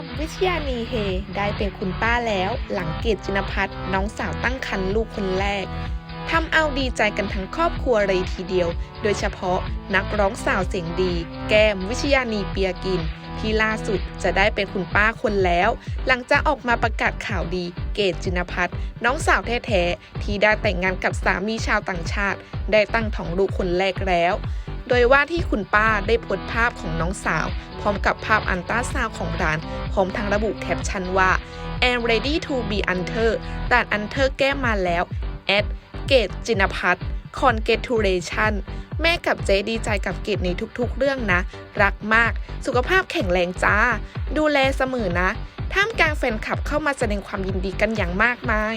มวิชยานีเฮ ได้เป็นคุณป้าแล้ว หลังเกตจินพัฒน์น้องสาวตั้งครรภ์ลูกคนแรกทำเอาดีใจกันทั้งครอบครัวเลยทีเดียว โดยเฉพาะนักร้องสาวเสียงดี แก้มวิชยานีเปียกิน ที่ล่าสุดจะได้เป็นคุณป้าคนแล้ว หลังจากออกมาประกาศข่าวดี เกตจินพัฒน์น้องสาวแท้ๆที่ได้แต่งงานกับสามีชาวต่างชาติ ได้ตั้งท้องลูกคนแรกแล้ว โดยว่าที่คุณป้าได้โพสต์ภาพของน้องสาว พร้อมกับภาพอันต้าซาวของร้าน พร้อมทั้งระบุแคปชั่นว่า and ready to be under ด่าน under แก้มาแล้ว at เกตจินพัฒน์ congratulation แม่กับเจ๊ดีใจกับเกตในทุกๆ เรื่องนะ รักมาก สุขภาพแข็งแรงจ้า ดูแลเสมอนะ ท่ามกลางแฟนคลับเข้ามาแสดงความยินดีกันอย่างมากมาย